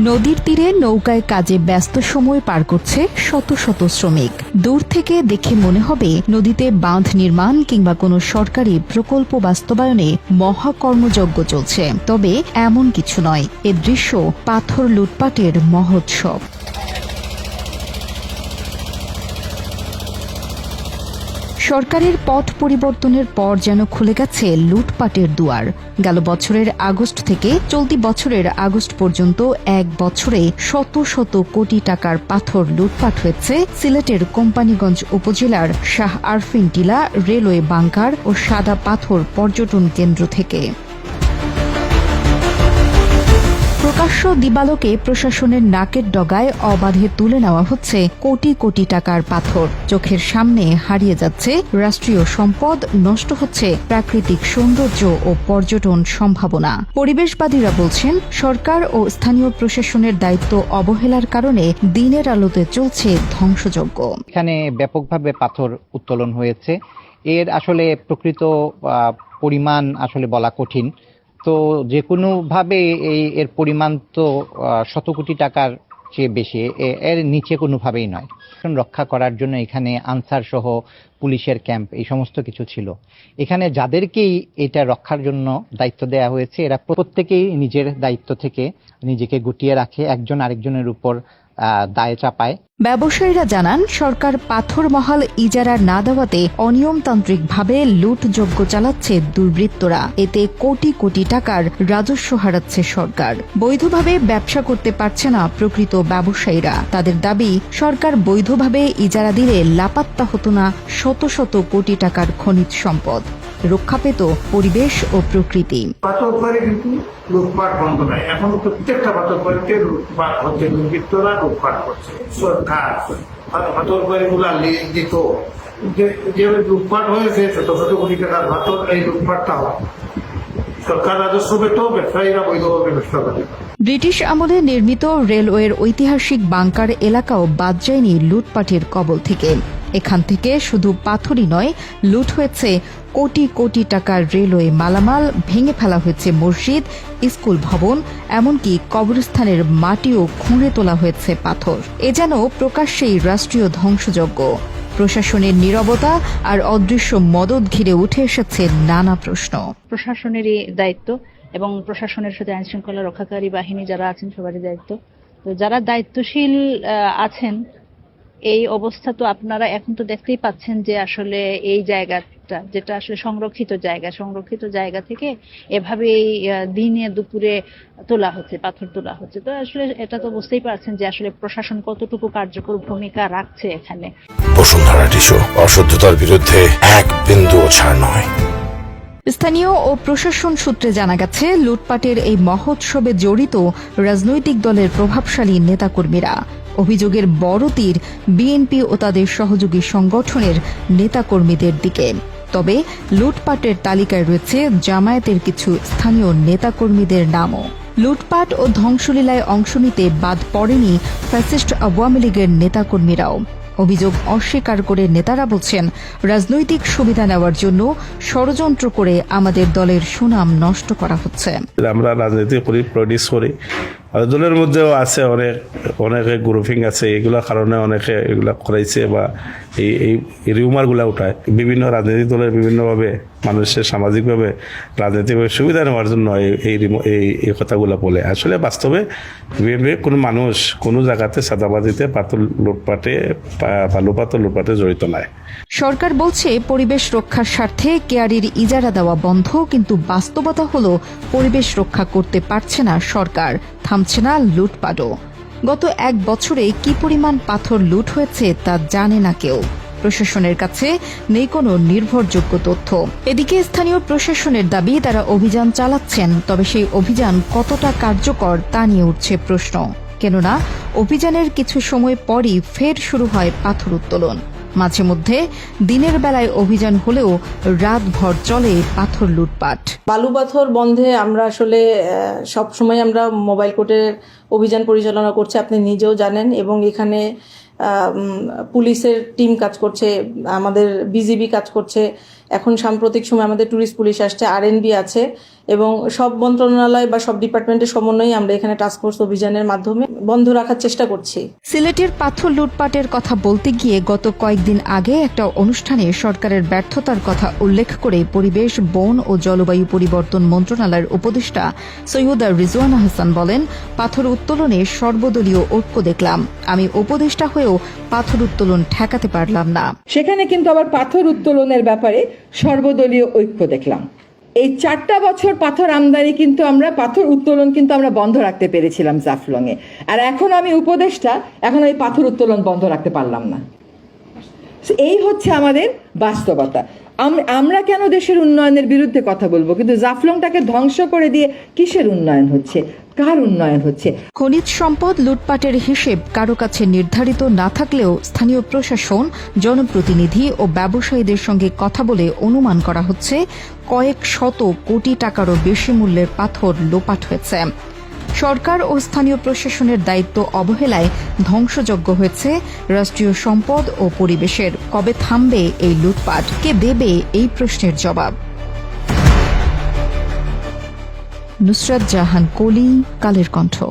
নদীর তীরে নৌকায় কাজে ব্যস্ত সময় পার করছে শত শত শ্রমিক। দূর থেকে দেখে মনে হবে নদীতে বাঁধ নির্মাণ কিংবা কোনো সরকারি প্রকল্প বাস্তবায়নে মহাকর্মযজ্ঞ চলছে। তবে এমন কিছু নয়, এ দৃশ্য পাথর লুটপাটের মহোৎসব। সরকারের পথ পরিবর্তনের পর যেন খুলে গেছে লুটপাটের দুয়ার। গেল বছরের আগস্ট থেকে চলতি বছরের আগস্ট পর্যন্ত এক বছরে শত শত কোটি টাকার পাথর লুটপাট হয়েছে সিলেটের কোম্পানিগঞ্জ উপজেলার শাহ আরফিন টিলা রেলওয়ে বাংকার ও সাদা পাথর পর্যটন কেন্দ্র থেকে। প্রকাশ্য দিবালোকে প্রশাসনের নাকের ডগায় অবাধে তুলে নেওয়া হচ্ছে কোটি কোটি টাকার পাথর। চোখের সামনে হারিয়ে যাচ্ছে রাষ্ট্রীয় সম্পদ, নষ্ট হচ্ছে প্রাকৃতিক সৌন্দর্য ও পর্যটন সম্ভাবনা। পরিবেশবাদীরা বলছেন, সরকার ও স্থানীয় প্রশাসনের দায়িত্ব অবহেলার কারণে দিনের আলোতে চলছে ধ্বংসযজ্ঞ। এখানে ব্যাপকভাবে পাথর উত্তোলন হয়েছে। এর আসলে প্রকৃত পরিমাণ আসলে বলা কঠিন। তো যে কোনোভাবে এই এর পরিমাণ তো শত কোটি টাকার চেয়ে বেশি এর নিচে কোনোভাবেই নয়। রক্ষা করার জন্য এখানে আনসার সহ পুলিশের ক্যাম্প, এই সমস্ত কিছু ছিল। এখানে যাদেরকেই এটা রক্ষার জন্য দায়িত্ব দেওয়া হয়েছে, এরা প্রত্যেকেই নিজের দায়িত্ব থেকে নিজেকে গুটিয়ে রাখে। একজন আরেকজনের উপর দায় চাপায়। ব্যবসায়ীরা জানান, সরকার পাথর মহল ইজারা না দেওয়াতে অনিয়মতান্ত্রিকভাবে লুটযজ্ঞ চালাচ্ছে দুর্বৃত্তরা। এতে কোটি কোটি টাকার রাজস্ব হারাচ্ছে সরকার। বৈধভাবে ব্যবসা করতে পারছে না প্রকৃত ব্যবসায়ীরা। তাদের দাবি, সরকার বৈধভাবে ইজারা দিলে লাপাত্তা হতো না শত শত কোটি টাকার খনিজ সম্পদ। রক্ষা পেত পরিবেশ ও প্রকৃতি। পাথর কিন্তু লুটপাট বন্ধ নাই এখন প্রত্যেকটা পাথর লুটপাট হচ্ছে দুর্বৃত্তরা লুটপাট করছে। সরকার পাথর লিজ দিত যে যে লুটপাট হয়েছে শত শত কোটি টাকার পাথর এই লুটপাটটা হয়। সরকার রাজস্ব পেত ব্যবসায়ীরা বৈধভাবে ব্যবসা করে। ব্রিটিশ আমলে নির্মিত রেলওয়ের ঐতিহাসিক বাংকার এলাকাও বাদ যায়নি লুটপাটের কবল থেকে। এখান থেকে শুধু পাথরই নয়, লুট হয়েছে কোটি কোটি টাকার রেলওয়ে মালামাল, ভেঙে ফেলা হয়েছে মসজিদ, স্কুল ভবন, এমনকি কবরস্থানের মাটিও খুঁড়ে তোলা হয়েছে পাথর। এ যেন প্রকাশ্যেই রাষ্ট্রীয় ধ্বংসযজ্ঞ। প্রশাসনের নীরবতা আর অদৃশ্য মদত ঘিরে উঠে এসেছে নানা প্রশ্ন। প্রশাসনেরই দায়িত্ব এবং প্রশাসনের সাথে আইন শৃঙ্খলা রক্ষাকারী বাহিনী যারা আছেন সবারই দায়িত্ব। তো যারা দায়িত্বশীল আছেন এই অবস্থা তো আপনারা এখন তো দেখতেই পাচ্ছেন যে আসলে এই জায়গাটা, যেটা আসলে সংরক্ষিত জায়গা সংরক্ষিত জায়গা থেকে এভাবেই দিনে দুপুরে তোলা হচ্ছে, পাথর তোলা হচ্ছে। তো আসলে এটা তো বুঝতেই পারছেন যে আসলে প্রশাসন কতটুকু কার্যকর ভূমিকা রাখছে এখানে। বসুন্ধরা টিস্যু অশুদ্ধতার বিরুদ্ধে এক বিন্দুও ছাড় নয়। স্থানীয় ও প্রশাসন সূত্রে জানা গেছে, লুটপাটের এই মহোৎসবে জড়িত রাজনৈতিক দলের প্রভাবশালী নেতাকর্মীরা। অভিযোগের বড় তীর বিএনপি ও তাদের সহযোগী সংগঠনের নেতাকর্মীদের দিকে। তবে লুটপাটের তালিকায় রয়েছে জামায়াতের কিছু স্থানীয় নেতাকর্মীদের নামও। লুটপাট ও ধ্বংসলীলায় অংশ নিতে বাদ পড়েনি ফ্যাসিস্ট আওয়ামী লীগের নেতাকর্মীরাও। অভিযোগ অস্বীকার করে নেতারা বলছেন, রাজনৈতিক সুবিধা নেওয়ার জন্য ষড়যন্ত্র করে আমাদের দলের সুনাম নষ্ট করা হচ্ছে। আমরা রাজনীতি করি প্রডিউস করি। দলের মধ্যেও আছে অনেক, অনেকে গ্রুপিং আছে এগুলোর কারণে অনেকে এগুলা করাইছে বা এই এই রিউমারগুলা উঠায়। বিভিন্ন রাজনৈতিক দলের বিভিন্নভাবে মানুষের সামাজিকভাবে, রাজনৈতিকভাবে সুবিধা নেওয়ার জন্য এই এই এই কথাগুলো বলে। আসলে বাস্তবে বিএনপি কোনো মানুষ কোনো জায়গাতে সাদাবাদিতে পাথর লুটপাটে বা- বা লোপাতর লুটপাটে জড়িত নয়। সরকার বলছে পরিবেশ রক্ষার স্বার্থে কেয়ারির ইজারা দেওয়া বন্ধ, কিন্তু বাস্তবতা হলো পরিবেশ রক্ষা করতে পারছে না সরকার, থামছে না লুটপাটও। গত এক বছরে কি পরিমাণ পাথর লুট হয়েছে তা জানে না কেউ। প্রশাসনের কাছে নেই কোনো নির্ভরযোগ্য তথ্য। এদিকে স্থানীয় প্রশাসনের দাবি, তারা অভিযান চালাচ্ছেন, তবে সেই অভিযান কতটা কার্যকর তা নিয়ে উঠছে প্রশ্ন। কেননা, অভিযানের কিছু সময় পরই ফের শুরু হয় পাথর উত্তোলন। মাঝে মধ্যে দিনের বেলায় অভিযান হলেও রাতভর চলে পাথর লুটপাট। বালু পাথর বন্ধে আমরা আসলে সব সময় আমরা মোবাইল কোর্টের অভিযান পরিচালনা করছি, আপনি নিজেও জানেন, এবং এখানে পুলিশের টিম কাজ করছে আমাদের বিজিবি কাজ করছে এখন সাম্প্রতিক সময় আমাদের ট্যুরিস্ট পুলিশ আসছে আর আছে এবং সব মন্ত্রণালয় বা সব ডিপার্টমেন্টের সমন্বয়ে আমরা এখানে টাস্কফোর্স অভিযানের মাধ্যমে বন্ধ রাখার চেষ্টা করছি। সিলেটের পাথর লুটপাটের কথা বলতে গিয়ে গত কয়েকদিন আগে একটা অনুষ্ঠানে সরকারের ব্যর্থতার কথা উল্লেখ করে পরিবেশ বন ও জলবায়ু পরিবর্তন মন্ত্রণালয়ের উপদেষ্টা সৈয়দা রিজওয়ানা হাসান বলেন পাথর উত্তোলনে সর্বদলীয় ঐক্য দেখলাম। আমি উপদেষ্টা হয়েও পাথর উত্তোলন ঠেকাতে পারলাম না। সেখানে কিন্তু আবার পাথর উত্তোলনের ব্যাপারে সর্বদলীয় ঐক্য দেখলাম। এই চারটা বছর পাথর আমদানি কিন্তু আমরা, পাথর উত্তোলন কিন্তু আমরা বন্ধ রাখতে পেরেছিলাম জাফলংয়ে। আর এখন আমি উপদেশটা এখন ওই পাথর উত্তোলন বন্ধ রাখতে পারলাম না। এই হচ্ছে আমাদের বাস্তবতা। আমরা কেন দেশের উন্নয়নের বিরুদ্ধে কথা বলব? কিন্তু জাফলংটাকে ধ্বংস করে দিয়ে কিসের উন্নয়ন হচ্ছে? কার উন্নয়ন হচ্ছে? খনিজ সম্পদ লুটপাটের হিসেব কারও কাছে নির্ধারিত না থাকলেও স্থানীয় প্রশাসন, জনপ্রতিনিধি ও ব্যবসায়ীদের সঙ্গে কথা বলে অনুমান করা হচ্ছে, কয়েক শত কোটি টাকারও বেশি মূল্যের পাথর লোপাট হয়েছে। সরকার ও স্থানীয় প্রশাসনের দায়িত্ব অবহেলায় ধ্বংসযজ্ঞ হয়েছে রাষ্ট্রীয় সম্পদ ও পরিবেশের। কবে থামবে এই লুটপাট? কে দেবে এই প্রশ্নের জবাব? নুসরাত জাহান, কলি, কালের কণ্ঠ।